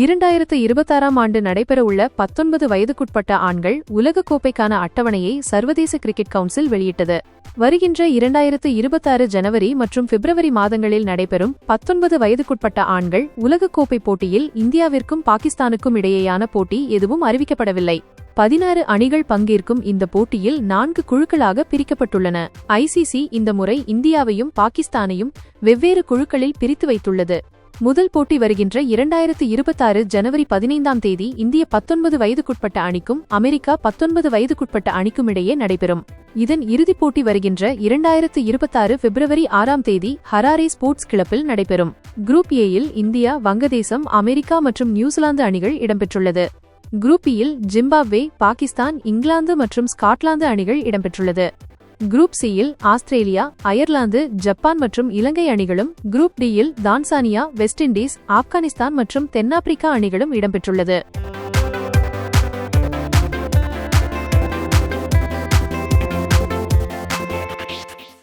இரண்டாயிரத்து இருபத்தாறாம் ஆண்டு நடைபெறவுள்ள பத்தொன்பது வயதுக்குட்பட்ட ஆண்கள் உலகக்கோப்பைக்கான அட்டவணையை சர்வதேச கிரிக்கெட் கவுன்சில் வெளியிட்டது. வருகின்ற இரண்டாயிரத்து இருபத்தாறு ஜனவரி மற்றும் பிப்ரவரி மாதங்களில் நடைபெறும் பத்தொன்பது வயதுக்குட்பட்ட ஆண்கள் உலகக்கோப்பை போட்டியில் இந்தியாவிற்கும் பாகிஸ்தானுக்கும் இடையேயான போட்டி எதுவும் அறிவிக்கப்படவில்லை. பதினாறு அணிகள் பங்கேற்கும் இந்த போட்டியில் நான்கு குழுக்களாக பிரிக்கப்பட்டுள்ளன. ஐசிசி இந்த முறை இந்தியாவையும் பாகிஸ்தானையும் வெவ்வேறு குழுக்களில் பிரித்து வைத்துள்ளது. முதல் போட்டி வருகின்ற இரண்டாயிரத்து இருபத்தாறு ஜனவரி பதினைந்தாம் தேதி இந்திய பத்தொன்பது வயதுக்குட்பட்ட அணிக்கும் அமெரிக்கா பத்தொன்பது வயதுக்குட்பட்ட அணிக்கும் இடையே நடைபெறும். இதன் இறுதிப் போட்டி வருகின்ற இரண்டாயிரத்து இருபத்தாறு பிப்ரவரி ஆறாம் தேதி ஹராரே ஸ்போர்ட்ஸ் கிளப்பில் நடைபெறும். குரூப் ஏயில் இந்தியா வங்கதேசம் அமெரிக்கா மற்றும் நியூசிலாந்து அணிகள் இடம்பெற்றுள்ளது. குரூப் இயில் ஜிம்பாப்வே பாகிஸ்தான் இங்கிலாந்து மற்றும் ஸ்காட்லாந்து அணிகள் இடம்பெற்றுள்ளது. குரூப் சியில் ஆஸ்திரேலியா அயர்லாந்து ஜப்பான் மற்றும் இலங்கை அணிகளும் குரூப் டியில் தான்சானியா வெஸ்ட் இண்டீஸ் ஆப்கானிஸ்தான் மற்றும் தென்னாப்பிரிக்கா அணிகளும் இடம்பெற்றுள்ளது.